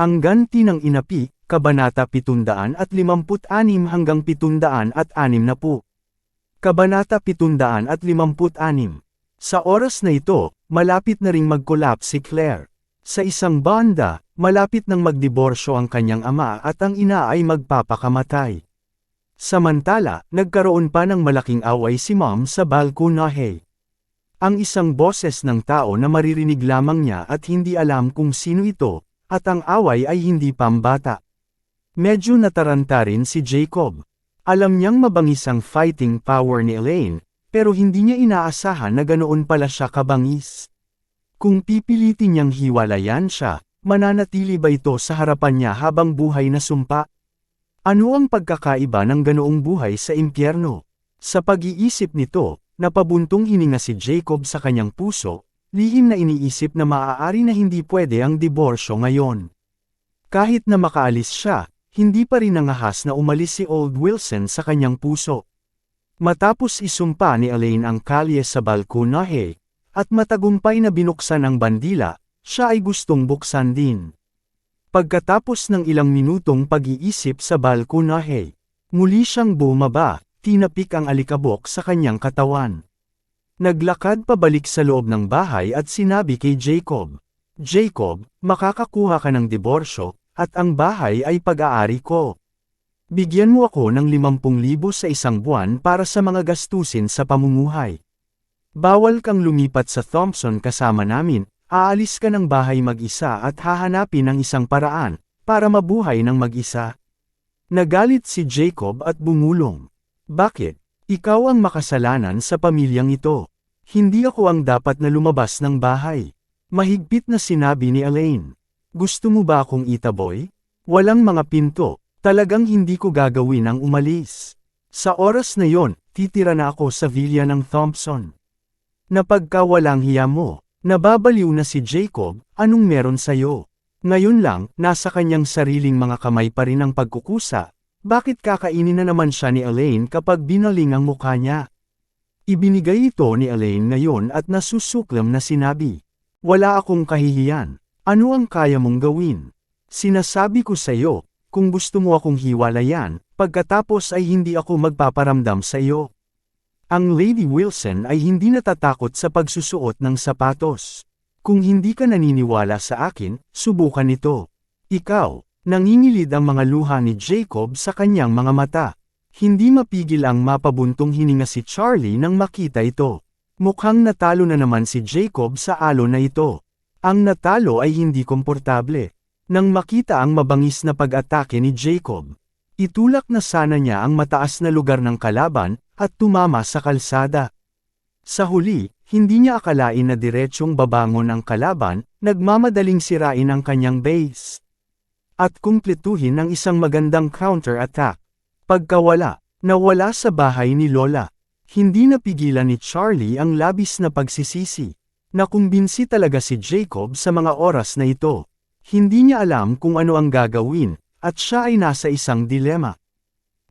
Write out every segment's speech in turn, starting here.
Ang ganti ng inapi, Kabanata 756 hanggang 700 at 6 na po. Kabanata 756 Sa oras na ito, malapit na ring mag-collapse si Claire. Sa isang banda, malapit nang magdiborsyo ang kanyang ama at ang ina ay magpapakamatay. Samantala, nagkaroon pa ng malaking away si Mom sa balkonahe. Ang isang boses ng tao na maririnig lamang niya at hindi alam kung sino ito, at ang away ay hindi pambata. Medyo nataranta rin si Jacob. Alam niyang mabangis ang fighting power ni Elaine, pero hindi niya inaasahan na ganoon pala siya kabangis. Kung pipilitin niyang hiwalayan siya, mananatili ba ito sa harapan niya habang buhay na sumpa? Ano ang pagkakaiba ng ganoong buhay sa impyerno? Sa pag-iisip nito, napabuntong hininga si Jacob sa kanyang puso, lihim na iniisip na maaari na hindi pwede ang diborsyo ngayon. Kahit na makaalis siya, hindi pa rin nangahas na umalis si Old Wilson sa kanyang puso. Matapos isumpa ni Elaine ang kalye sa balkonahe, at matagumpay na binuksan ang bandila, siya ay gustong buksan din. Pagkatapos ng ilang minutong pag-iisip sa balkonahe, muli siyang bumaba, tinapik ang alikabok sa kanyang katawan. Naglakad pabalik sa loob ng bahay at sinabi kay Jacob, Jacob, makakakuha ka ng diborsyo, at ang bahay ay pag-aari ko. Bigyan mo ako ng 50,000 sa isang buwan para sa mga gastusin sa pamumuhay. Bawal kang lumipat sa Thompson kasama namin, aalis ka ng bahay mag-isa at hahanapin ng isang paraan, para mabuhay ng mag-isa. Nagalit si Jacob at bumulong. Bakit? Ikaw ang makasalanan sa pamilyang ito. Hindi ako ang dapat na lumabas ng bahay. Mahigpit na sinabi ni Elaine. Gusto mo ba akong itaboy? Walang mga pinto, talagang hindi ko gagawin ang umalis. Sa oras na yon, titira na ako sa villa ng Thompson. Napagkawalang hiya mo, nababaliw na si Jacob, anong meron sa'yo? Ngayon lang, nasa kanyang sariling mga kamay pa rin ang pagkukusa, bakit kakainin na naman siya ni Elaine kapag binaling ang mukha niya? Ibinigay ito ni Elaine ngayon at nasusuklam na sinabi, Wala akong kahihiyan, ano ang kaya mong gawin? Sinasabi ko sa iyo, kung gusto mo akong hiwalayan, pagkatapos ay hindi ako magpaparamdam sa iyo. Ang Lady Wilson ay hindi natatakot sa pagsusuot ng sapatos. Kung hindi ka naniniwala sa akin, subukan ito. Ikaw, nangingilid ang mga luha ni Jacob sa kanyang mga mata. Hindi mapigil ang mapabuntong hininga si Charlie nang makita ito. Mukhang natalo na naman si Jacob sa alo na ito. Ang natalo ay hindi komportable. Nang makita ang mabangis na pag-atake ni Jacob, itulak na sana niya ang mataas na lugar ng kalaban, at tumama sa kalsada. Sa huli, hindi niya akalain na diretsyong babangon ang kalaban, nagmamadaling sirain ang kanyang base. At kumpletuhin ng isang magandang counter-attack. Pagkawala, nawala sa bahay ni Lola. Hindi napigilan ni Charlie ang labis na pagsisisi. Nakumbinsi talaga si Jacob sa mga oras na ito. Hindi niya alam kung ano ang gagawin, at siya ay nasa isang dilema.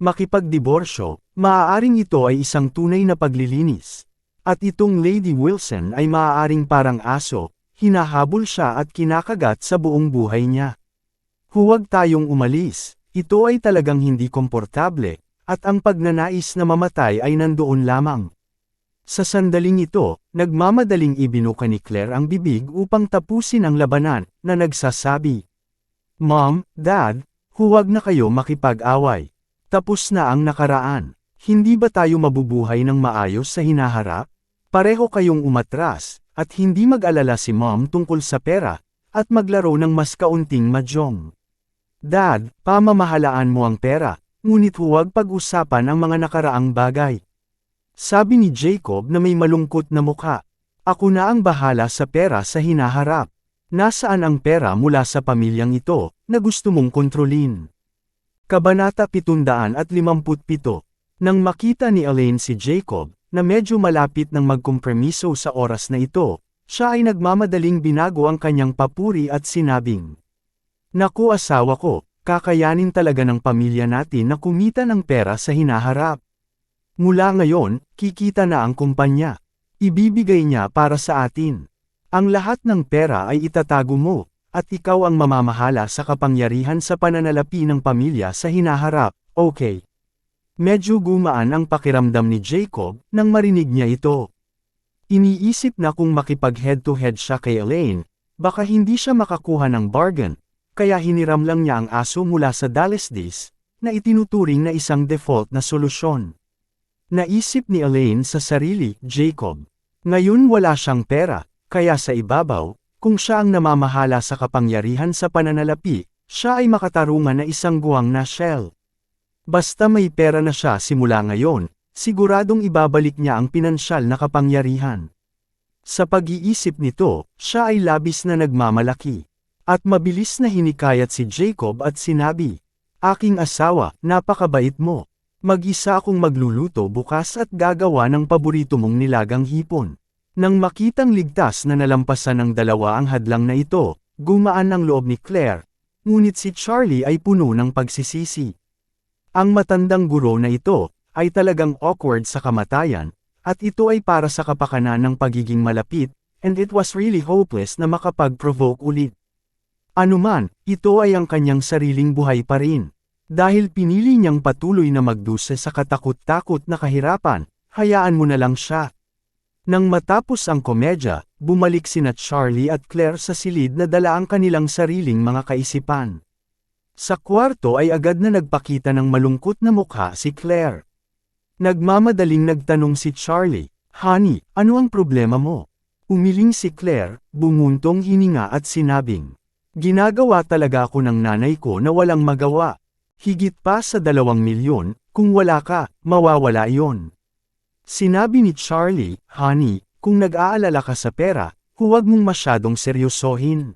Makipagdiborsyo, maaaring ito ay isang tunay na paglilinis. At itong Lady Wilson ay maaaring parang aso, hinahabol siya at kinakagat sa buong buhay niya. Huwag tayong umalis, ito ay talagang hindi komportable, at ang pagnanais na mamatay ay nandoon lamang. Sa sandaling ito, nagmamadaling ibinuka ni Claire ang bibig upang tapusin ang labanan, na nagsasabi, Mom, Dad, huwag na kayo makipag-away. Tapos na ang nakaraan. Hindi ba tayo mabubuhay ng maayos sa hinaharap? Pareho kayong umatras, at hindi mag-alala si Mom tungkol sa pera, at maglaro ng mas kaunting mahjong. Dad, pamamahalaan mo ang pera, ngunit huwag pag-usapan ang mga nakaraang bagay. Sabi ni Jacob na may malungkot na mukha. Ako na ang bahala sa pera sa hinaharap. Nasaan ang pera mula sa pamilyang ito, na gusto mong kontrolin? Kabanata 757 Nang makita ni Elaine si Jacob, na medyo malapit ng magkompromiso sa oras na ito, siya ay nagmamadaling binago ang kanyang papuri at sinabing, Naku asawa ko, kakayanin talaga ng pamilya natin na kumita ng pera sa hinaharap. Mula ngayon, kikita na ang kumpanya. Ibibigay niya para sa atin. Ang lahat ng pera ay itatago mo, at ikaw ang mamamahala sa kapangyarihan sa pananalapi ng pamilya sa hinaharap, okay. Medyo gumaan ang pakiramdam ni Jacob nang marinig niya ito. Iniisip na kung makipag head-to-head siya kay Elaine, baka hindi siya makakuha ng bargain, kaya hiniram lang niya ang aso mula sa Dallasdis, na itinuturing na isang default na solusyon. Naisip ni Elaine sa sarili, Jacob. Ngayon wala siyang pera, kaya sa ibabaw, kung siya ang namamahala sa kapangyarihan sa pananalapi, siya ay makatarungan na isang guwang na shell. Basta may pera na siya simula ngayon, siguradong ibabalik niya ang pinansyal na kapangyarihan. Sa pag-iisip nito, siya ay labis na nagmamalaki. At mabilis na hinikayat si Jacob at sinabi, Aking asawa, napakabait mo. Mag-isa akong magluluto bukas at gagawa ng paborito mong nilagang hipon. Nang makitang ligtas na nalampasan ng dalawa ang hadlang na ito, gumaan ang loob ni Claire, ngunit si Charlie ay puno ng pagsisisi. Ang matandang guro na ito, ay talagang awkward sa kamatayan, at ito ay para sa kapakanan ng pagiging malapit, and it was really hopeless na makapag-provoke ulit. Anuman, ito ay ang kanyang sariling buhay pa rin. Dahil pinili niyang patuloy na magduse sa katakot-takot na kahirapan, hayaan mo na lang siya. Nang matapos ang komedya, bumalik sina Charlie at Claire sa silid na dala ang kanilang sariling mga kaisipan. Sa kwarto ay agad na nagpakita ng malungkot na mukha si Claire. Nagmamadaling nagtanong si Charlie, Honey, ano ang problema mo? Umiling si Claire, bumuntong hininga at sinabing, Ginagawa talaga ako ng nanay ko na walang magawa. Higit pa sa dalawang milyon, kung wala ka, mawawala iyon. Sinabi ni Charlie, Honey, kung nag-aalala ka sa pera, huwag mong masyadong seryosohin.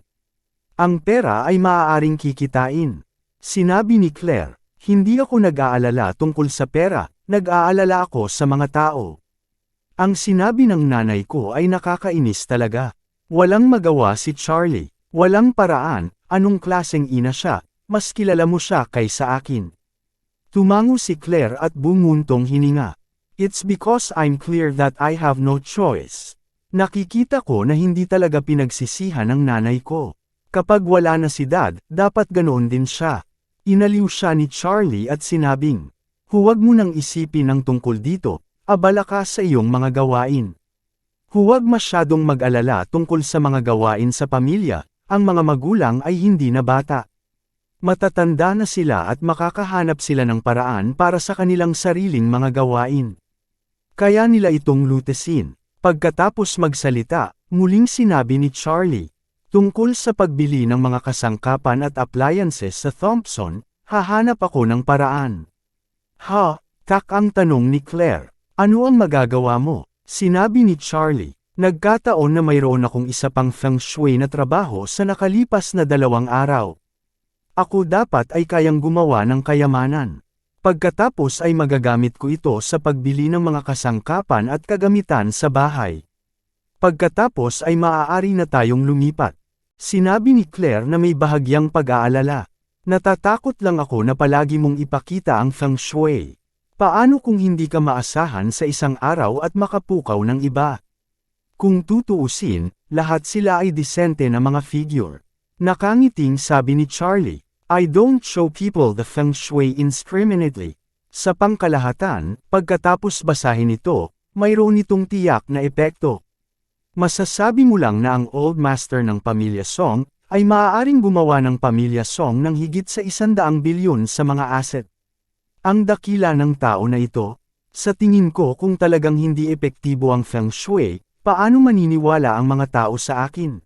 Ang pera ay maaaring kikitain. Sinabi ni Claire, hindi ako nag-aalala tungkol sa pera, nag-aalala ako sa mga tao. Ang sinabi ng nanay ko ay nakakainis talaga. Walang magawa si Charlie, walang paraan, anong klaseng ina siya, mas kilala mo siya kaysa akin. Tumango si Claire at bumuntong hininga. It's because I'm clear that I have no choice. Nakikita ko na hindi talaga pinagsisihan ng nanay ko. Kapag wala na si dad, dapat ganoon din siya. Inaliw siya ni Charlie at sinabing, Huwag mo nang isipin ang tungkol dito, abala ka sa iyong mga gawain. Huwag masyadong mag-alala tungkol sa mga gawain sa pamilya, ang mga magulang ay hindi na bata. Matatanda na sila at makakahanap sila ng paraan para sa kanilang sariling mga gawain. Kaya nila itong lutesin. Pagkatapos magsalita, muling sinabi ni Charlie, Tungkol sa pagbili ng mga kasangkapan at appliances sa Thompson, hahanap ako ng paraan. Ha, tak ang tanong ni Claire. Ano ang magagawa mo? Sinabi ni Charlie. Nagkataon na mayroon akong isa pang feng shui na trabaho sa nakalipas na dalawang araw. Ako dapat ay kayang gumawa ng kayamanan. Pagkatapos ay magagamit ko ito sa pagbili ng mga kasangkapan at kagamitan sa bahay. Pagkatapos ay maaari na tayong lumipat. Sinabi ni Claire na may bahagyang pag-aalala. Natatakot lang ako na palagi mong ipakita ang feng shui. Paano kung hindi ka maasahan sa isang araw at makapukaw ng iba? Kung tutuusin, lahat sila ay disente na mga figure. Nakangiting sabi ni Charlie, I don't show people the feng shui indiscriminately. Sa pangkalahatan, pagkatapos basahin ito, mayroon itong tiyak na epekto. Masasabi mo lang na ang old master ng Pamilya Song, ay maaaring gumawa ng Pamilya Song ng higit sa isandaang bilyon sa mga asset. Ang dakila ng tao na ito, sa tingin ko kung talagang hindi epektibo ang Feng Shui, paano maniniwala ang mga tao sa akin?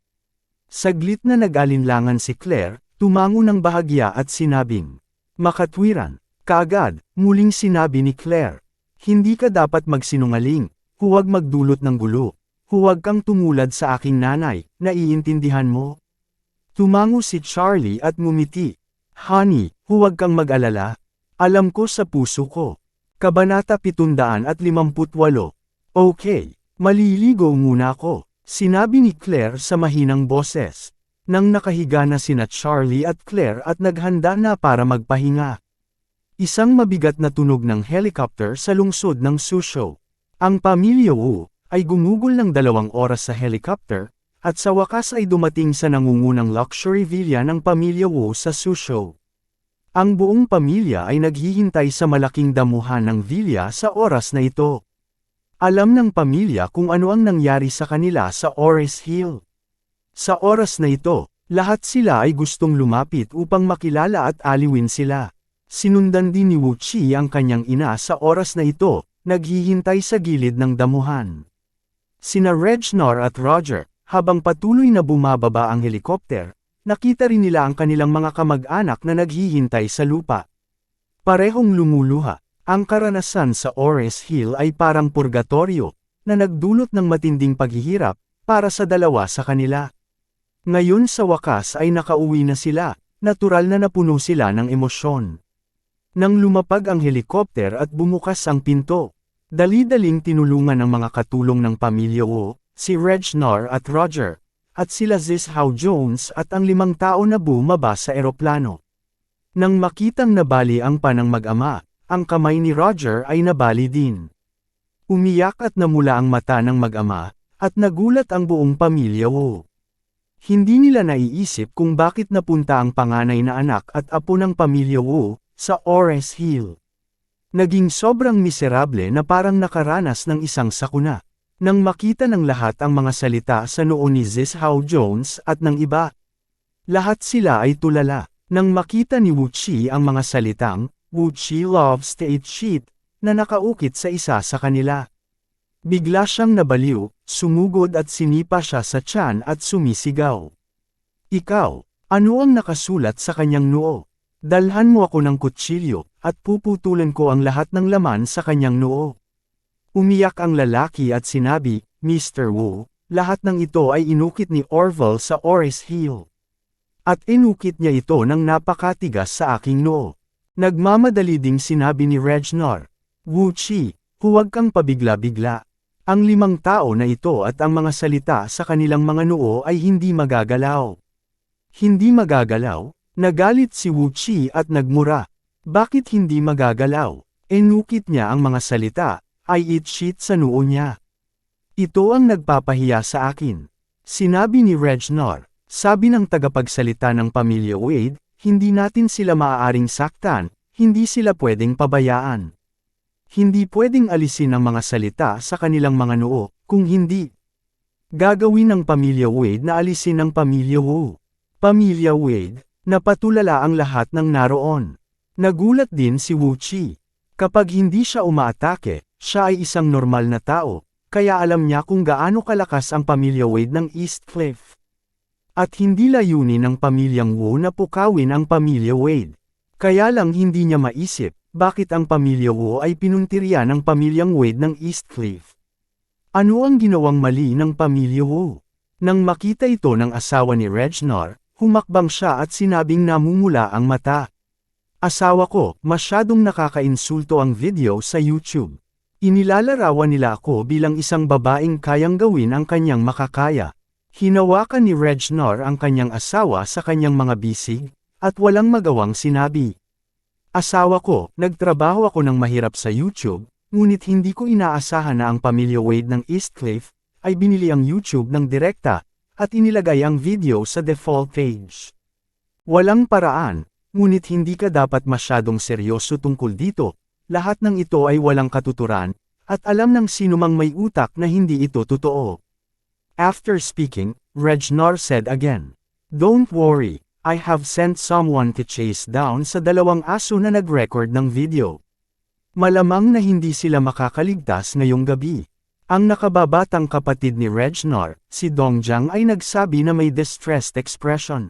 Saglit na nag-alinlangan si Claire, tumango ng bahagya at sinabing, Makatwiran, kaagad, muling sinabi ni Claire, hindi ka dapat magsinungaling, huwag magdulot ng gulo. Huwag kang tumulad sa aking nanay, naiintindihan mo? Tumango si Charlie at ngumiti. Honey, huwag kang mag-alala. Alam ko sa puso ko. Kabanata 758. Okay, maliligo muna ako. Sinabi ni Claire sa mahinang boses. Nang nakahiga na sina Charlie at Claire at naghanda na para magpahinga. Isang mabigat na tunog ng helicopter sa lungsod ng Susho. Ang pamilya Wu ay gumugol ng dalawang oras sa helicopter, at sa wakas ay dumating sa nangungunang luxury villa ng pamilya Wu sa Susho. Ang buong pamilya ay naghihintay sa malaking damuhan ng villa sa oras na ito. Alam ng pamilya kung ano ang nangyari sa kanila sa Ores Hill. Sa oras na ito, lahat sila ay gustong lumapit upang makilala at aliwin sila. Sinundan din ni Wu Chi ang kanyang ina sa oras na ito, naghihintay sa gilid ng damuhan. Sina Regnor at Roger, habang patuloy na bumababa ang helikopter, nakita rin nila ang kanilang mga kamag-anak na naghihintay sa lupa. Parehong lumuluha, ang karanasan sa Ores Hill ay parang purgatorio, na nagdulot ng matinding paghihirap, para sa dalawa sa kanila. Ngayon sa wakas ay nakauwi na sila, natural na napuno sila ng emosyon. Nang lumapag ang helikopter at bumukas ang pinto, dali-daling tinulungan ng mga katulong ng pamilya Wu, si Regnor at Roger, at sila Zishao Jones at ang limang tao na bumaba sa eroplano. Nang makitang nabali ang panang mag-ama, ang kamay ni Roger ay nabali din. Umiyak at namula ang mata ng mag-ama, at nagulat ang buong pamilya Wu. Hindi nila naiisip kung bakit napunta ang panganay na anak at apo ng pamilya Wu, sa Ores Hill. Naging sobrang miserable na parang nakaranas ng isang sakuna. Nang makita ng lahat ang mga salita sa noo ni Zishao Jones at ng iba. Lahat sila ay tulala. Nang makita ni Wu Chi ang mga salitang, Wu Chi loves to eat shit, na nakaukit sa isa sa kanila. Bigla siyang nabaliw, sumugod at sinipa siya sa tiyan at sumisigaw. Ikaw, ano ang nakasulat sa kanyang noo? Dalhan mo ako ng kutsilyo, at puputulan ko ang lahat ng laman sa kanyang noo. Umiyak ang lalaki at sinabi, Mr. Wu, lahat ng ito ay inukit ni Orville sa Oris Hill. At inukit niya ito ng napakatigas sa aking noo. Nagmamadali ding sinabi ni Regnor, Wu Chi, huwag kang pabigla-bigla. Ang limang tao na ito at ang mga salita sa kanilang mga noo ay hindi magagalaw. Hindi magagalaw, nagalit si Wu Chi at nagmura. Bakit hindi magagalaw? Enukit niya ang mga salita, ay eat shit sa noo niya. Ito ang nagpapahiya sa akin. Sinabi ni Regnor, sabi ng tagapagsalita ng pamilya Wade, hindi natin sila maaaring saktan, hindi sila pwedeng pabayaan. Hindi pwedeng alisin ang mga salita sa kanilang mga noo, kung hindi. Gagawin ng pamilya Wade na alisin ang pamilya Wu. Pamilya Wade, napatulala ang lahat ng naroon. Nagulat din si Wu Chi. Kapag hindi siya umaatake, siya ay isang normal na tao, kaya alam niya kung gaano kalakas ang pamilya Wade ng East Cliff. At hindi layunin ng pamilyang Wu na pukawin ang pamilya Wade. Kaya lang hindi niya maisip, bakit ang pamilya Wu ay pinuntirya ng pamilyang Wade ng East Cliff? Ano ang ginawang mali ng pamilya Wu? Nang makita ito ng asawa ni Regnor, humakbang siya at sinabing namumula ang mata. Asawa ko, masyadong nakakainsulto ang video sa YouTube. Inilalarawan nila ako bilang isang babaeng kayang gawin ang kanyang makakaya. Hinawakan ni Regnor ang kanyang asawa sa kanyang mga bisig, at walang magawang sinabi. Asawa ko, nagtrabaho ako ng mahirap sa YouTube, ngunit hindi ko inaasahan na ang pamilya Wade ng Eastcliff, ay binili ang YouTube ng direkta, at inilagay ang video sa default page. Walang paraan, ngunit hindi ka dapat masyadong seryoso tungkol dito, lahat ng ito ay walang katuturan, at alam ng sinumang may utak na hindi ito totoo. After speaking, Regnor said again, Don't worry, I have sent someone to chase down sa dalawang aso na nag-record ng video. Malamang na hindi sila makakaligtas ngayong gabi. Ang nakababatang kapatid ni Regnor, si Dongjiang ay nagsabi na may distressed expression.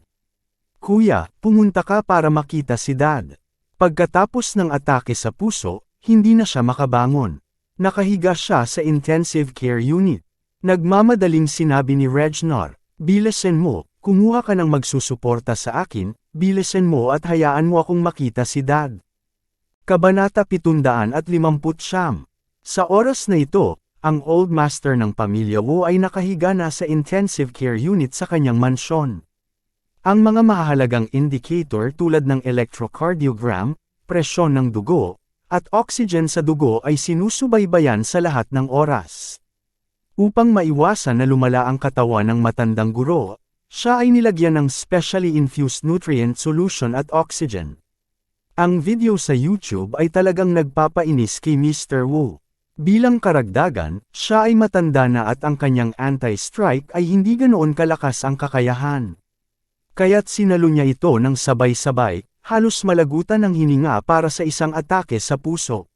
Kuya, pumunta ka para makita si dad. Pagkatapos ng atake sa puso, hindi na siya makabangon. Nakahiga siya sa intensive care unit. Nagmamadaling sinabi ni Regnor, Bilasin mo, kumuha ka ng magsusuporta sa akin, bilisan mo at hayaan mo akong makita si Dad. Kabanata 750 Sa oras na ito, ang old master ng pamilya Wu ay nakahiga na sa intensive care unit sa kanyang mansyon. Ang mga mahalagang indicator tulad ng electrocardiogram, presyon ng dugo, at oxygen sa dugo ay sinusubaybayan sa lahat ng oras. Upang maiwasan na lumala ang katawan ng matandang guro, siya ay nilagyan ng specially infused nutrient solution at oxygen. Ang video sa YouTube ay talagang nagpapainis kay Mr. Wu. Bilang karagdagan, siya ay matanda na at ang kanyang anti-strike ay hindi ganoon kalakas ang kakayahan. Kaya't sinalo niya ito ng sabay-sabay, halos malagutan ng hininga para sa isang atake sa puso.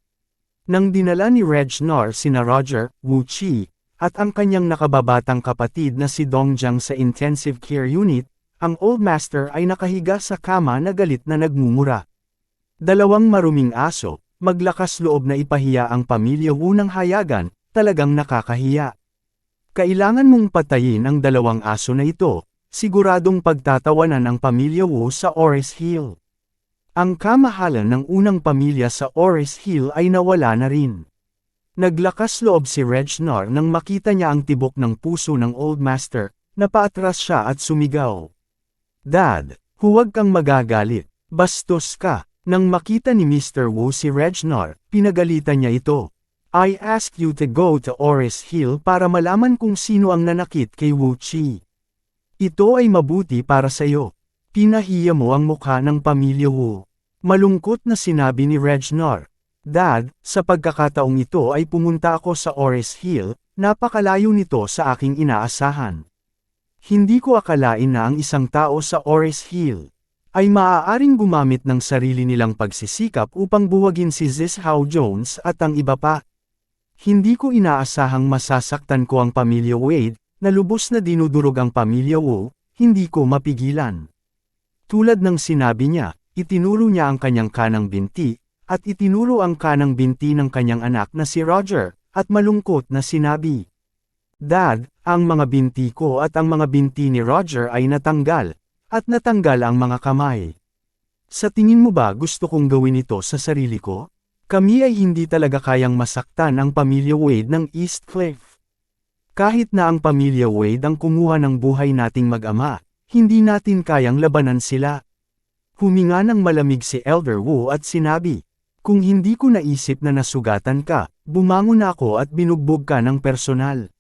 Nang dinala ni Regnor sina Roger, Wu Chi, at ang kanyang nakababatang kapatid na si Dongjiang sa intensive care unit, ang old master ay nakahiga sa kama na galit na nagmumura. Dalawang maruming aso, maglakas loob na ipahiya ang pamilya Wu ng hayagan, talagang nakakahiya. Kailangan mong patayin ang dalawang aso na ito, siguradong pagtatawanan ang pamilya Wu sa Ores Hill. Ang kamahalan ng unang pamilya sa Ores Hill ay nawala na rin. Naglakas loob si Regnor nang makita niya ang tibok ng puso ng Old Master, napaatras siya at sumigaw. Dad, huwag kang magagalit, bastos ka. Nang makita ni Mr. Wu si Regnor, pinagalitan niya ito. I asked you to go to Oris Hill para malaman kung sino ang nanakit kay Wu Chi. Ito ay mabuti para sa iyo. Pinahiya mo ang mukha ng pamilya Wu. Malungkot na sinabi ni Regnor. Dad, sa pagkakataong ito ay pumunta ako sa Oris Hill, napakalayo nito sa aking inaasahan. Hindi ko akalain na ang isang tao sa Oris Hill ay maaaring gumamit ng sarili nilang pagsisikap upang buwagin si Ziz Hao Jones at ang iba pa. Hindi ko inaasahang masasaktan ko ang pamilya Wade, na lubos na dinudurog ang pamilya Wu, hindi ko mapigilan. Tulad ng sinabi niya, itinuro niya ang kanyang kanang binti, at itinuro ang kanang binti ng kanyang anak na si Roger, at malungkot na sinabi. Dad, ang mga binti ko at ang mga binti ni Roger ay natanggal, at natanggal ang mga kamay. Sa tingin mo ba gusto kong gawin ito sa sarili ko? Kami ay hindi talaga kayang masaktan ang pamilya Wade ng East Cliff. Kahit na ang pamilya Wade ang kumuha ng buhay nating mag-ama, hindi natin kayang labanan sila. Huminga ng malamig si Elder Wu at sinabi, Kung hindi ko naisip na nasugatan ka, bumangon ako at binugbog ka ng personal.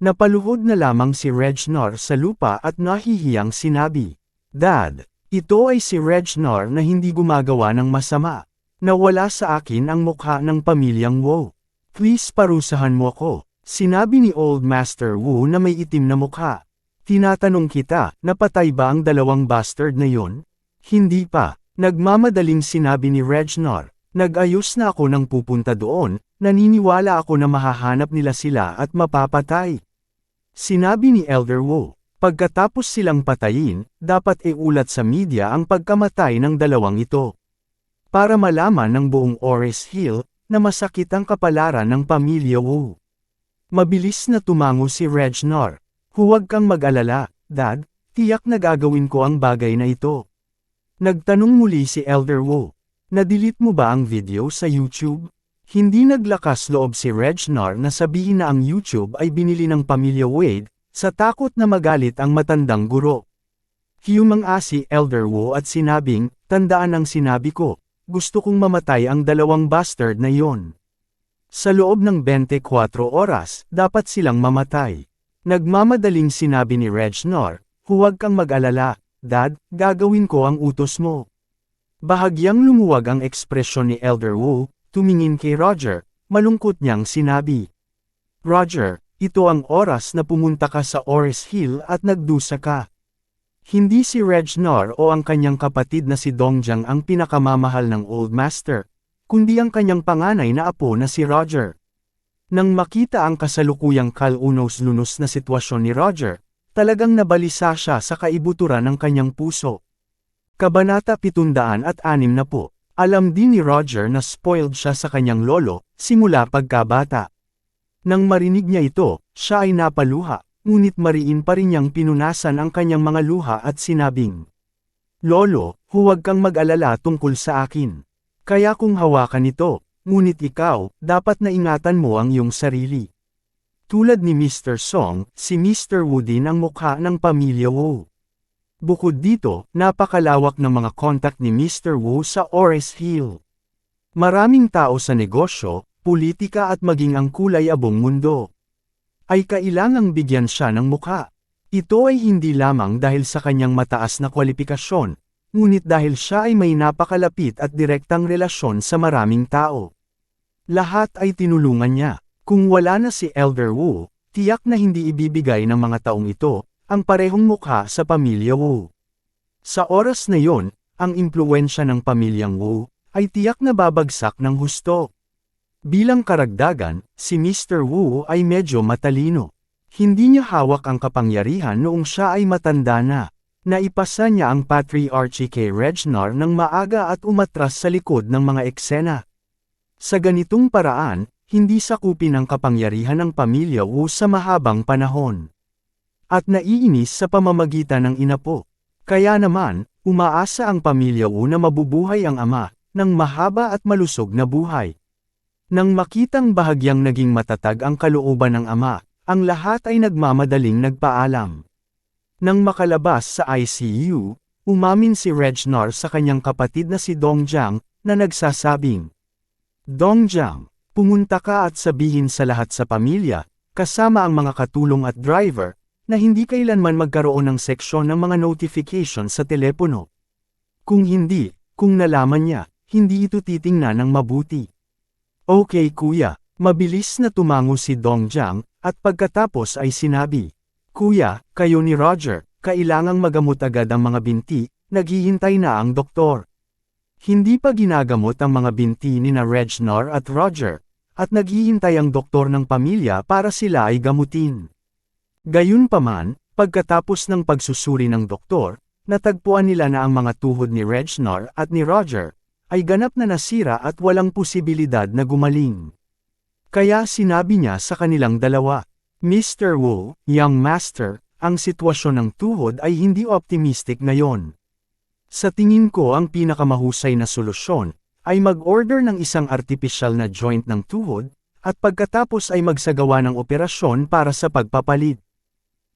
Napaluhod na lamang si Regnor sa lupa at nahihiyang sinabi, Dad, ito ay si Regnor na hindi gumagawa ng masama. Nawala sa akin ang mukha ng pamilyang Wu. Please parusahan mo ako. Sinabi ni Old Master Wu na may itim na mukha. Tinatanong kita, napatay ba ang dalawang bastard na yon? Hindi pa. Nagmamadaling sinabi ni Regnor. Nag-ayos na ako ng pupunta doon, naniniwala ako na mahahanap nila sila at mapapatay. Sinabi ni Elder Wu, pagkatapos silang patayin, dapat iulat sa media ang pagkamatay ng dalawang ito. Para malaman ng buong Ores Hill, na masakit ang kapalaran ng pamilya Wu. Mabilis na tumango si Regnor. Huwag kang mag-alala, Dad, tiyak na gagawin ko ang bagay na ito. Nagtanong muli si Elder Wu. Nadilit mo ba ang video sa YouTube? Hindi naglakas loob si Regnor na sabihin na ang YouTube ay binili ng pamilya Wade, sa takot na magalit ang matandang guro. Humang si Elder Wu at sinabing, tandaan ang sinabi ko, gusto kong mamatay ang dalawang bastard na yon. Sa loob ng 24 oras, dapat silang mamatay. Nagmamadaling sinabi ni Regnor, huwag kang mag-alala, Dad, gagawin ko ang utos mo. Bahagyang lumuwag ang ekspresyon ni Elder Wu, tumingin kay Roger, malungkot niyang sinabi. Roger, ito ang oras na pumunta ka sa Oris Hill at nagdusa ka. Hindi si Regnor o ang kanyang kapatid na si Dongjiang ang pinakamamahal ng Old Master, kundi ang kanyang panganay na apo na si Roger. Nang makita ang kasalukuyang kalunos-lunos na sitwasyon ni Roger, talagang nabalisa siya sa kaibuturan ng kanyang puso. Kabanata 706 na po. Alam din ni Roger na spoiled siya sa kanyang lolo, simula pagkabata. Nang marinig niya ito, siya ay napaluha, ngunit mariin pa rin niyang pinunasan ang kanyang mga luha at sinabing, Lolo, huwag kang mag-alala tungkol sa akin. Kaya kung hawakan ito, ngunit ikaw, dapat na ingatan mo ang iyong sarili. Tulad ni Mr. Song, si Mr. Wu din ang mukha ng pamilya Wu. Bukod dito, napakalawak ng mga kontak ni Mr. Wu sa Ores Hill. Maraming tao sa negosyo, politika at maging ang kulay abong mundo. Ay kailangang bigyan siya ng mukha. Ito ay hindi lamang dahil sa kanyang mataas na kwalifikasyon, ngunit dahil siya ay may napakalapit at direktang relasyon sa maraming tao. Lahat ay tinulungan niya. Kung wala na si Elder Wu, tiyak na hindi ibibigay ng mga taong ito, ang parehong mukha sa pamilya Wu. Sa oras na yon, ang impluensya ng pamilyang Wu, ay tiyak na babagsak ng husto. Bilang karagdagan, si Mr. Wu ay medyo matalino. Hindi niya hawak ang kapangyarihan noong siya ay matanda na. Naipasa niya ang patriarchy kay Regnar ng maaga at umatras sa likod ng mga eksena. Sa ganitong paraan, hindi sakupin ang kapangyarihan ng pamilya Wu sa mahabang panahon. At naiinis sa pamamagitan ng inapo. Kaya naman, umaasa ang pamilya Wu na mabubuhay ang ama, ng mahaba at malusog na buhay. Nang makitang bahagyang naging matatag ang kalooban ng ama, ang lahat ay nagmamadaling nagpaalam. Nang makalabas sa ICU, umamin si Regnar sa kanyang kapatid na si Dongjiang, na nagsasabing, Dongjiang, pumunta ka at sabihin sa lahat sa pamilya, kasama ang mga katulong at driver, na hindi kailanman magkaroon ng seksyon ng mga notification sa telepono. Kung hindi, kung nalaman niya, hindi ito titingnan ng mabuti. Okay kuya, mabilis na tumango si Dongjiang, at pagkatapos ay sinabi, Kuya, kayo ni Roger, kailangang magamot agad ang mga binti, naghihintay na ang doktor. Hindi pa ginagamot ang mga binti ni na Regnar at Roger, at naghihintay ang doktor ng pamilya para sila ay gamutin. Gayunpaman, pagkatapos ng pagsusuri ng doktor, natagpuan nila na ang mga tuhod ni Regnar at ni Roger, ay ganap na nasira at walang posibilidad na gumaling. Kaya sinabi niya sa kanilang dalawa, Mr. Wu, young master, ang sitwasyon ng tuhod ay hindi optimistic ngayon. Sa tingin ko ang pinakamahusay na solusyon, ay mag-order ng isang artificial na joint ng tuhod, at pagkatapos ay magsagawa ng operasyon para sa pagpapalit.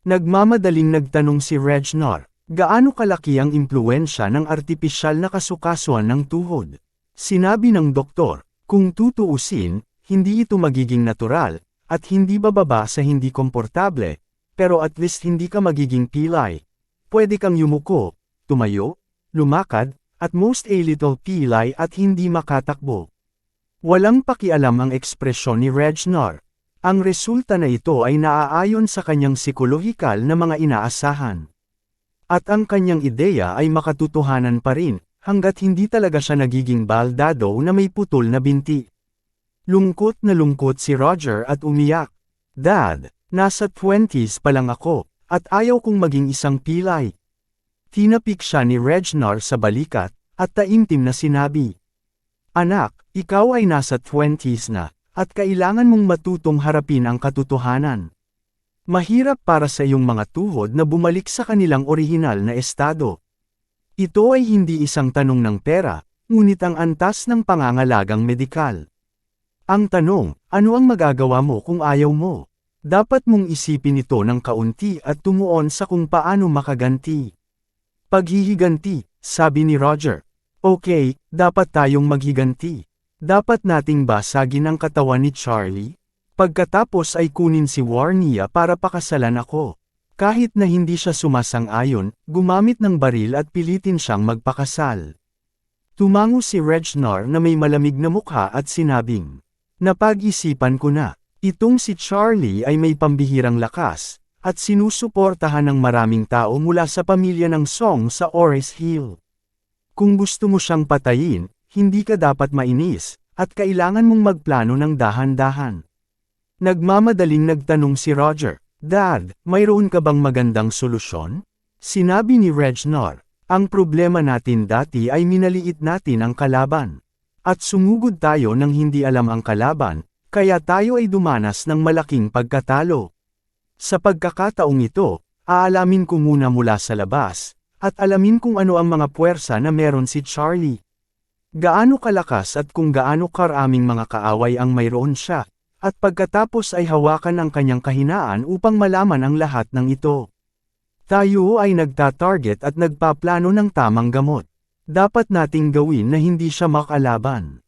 Nagmamadaling nagtanong si Regnar, gaano kalaki ang impluensya ng artipisyal na kasukasuan ng tuhod? Sinabi ng doktor, kung tutuusin, hindi ito magiging natural, at hindi bababa sa hindi komportable, pero at least hindi ka magiging pilay. Pwede kang yumuko, tumayo, lumakad, at most a little pilay at hindi makatakbo. Walang pakialam ang ekspresyon ni Regnar, ang resulta na ito ay naaayon sa kanyang psikolohikal na mga inaasahan. At ang kanyang ideya ay makatutuhanan pa rin, hanggat hindi talaga siya nagiging baldado na may putol na binti. Lungkot na lungkot si Roger at umiyak. Dad, nasa 20s pa lang ako, at ayaw kong maging isang pilay. Tinapik siya ni Regnar sa balikat, at taimtim na sinabi. Anak, ikaw ay nasa 20s na, at kailangan mong matutong harapin ang katotohanan. Mahirap para sa iyong mga tuhod na bumalik sa kanilang orihinal na estado. Ito ay hindi isang tanong ng pera, ngunit ang antas ng pangangalagang medikal. Ang tanong, ano ang magagawa mo kung ayaw mo? Dapat mong isipin ito ng kaunti at tumuon sa kung paano makaganti. Paghihiganti, sabi ni Roger. Okay, dapat tayong maghiganti. Dapat nating basagin ang katawan ni Charlie? Pagkatapos ay kunin si Warnia para pakasalan ako. Kahit na hindi siya sumasang-ayon, gumamit ng baril at pilitin siyang magpakasal. Tumango si Regnar na may malamig na mukha at sinabing, Napag-isipan ko na, itong si Charlie ay may pambihirang lakas, at sinusuportahan ng maraming tao mula sa pamilya ng Song sa Ores Hill. Kung gusto mo siyang patayin, hindi ka dapat mainis, at kailangan mong magplano ng dahan-dahan. Nagmamadaling nagtanong si Roger, Dad, mayroon ka bang magandang solusyon? Sinabi ni Regnar, ang problema natin dati ay minaliit natin ang kalaban. At sumugod tayo nang hindi alam ang kalaban, kaya tayo ay dumanas ng malaking pagkatalo. Sa pagkakataong ito, aalamin ko muna mula sa labas, at alamin kung ano ang mga puwersa na meron si Charlie. Gaano kalakas at kung gaano karaming mga kaaway ang mayroon siya, at pagkatapos ay hawakan ang kanyang kahinaan upang malaman ang lahat ng ito. Tayo ay nagtatarget at nagpaplano ng tamang gamot. Dapat nating gawin na hindi siya makalaban.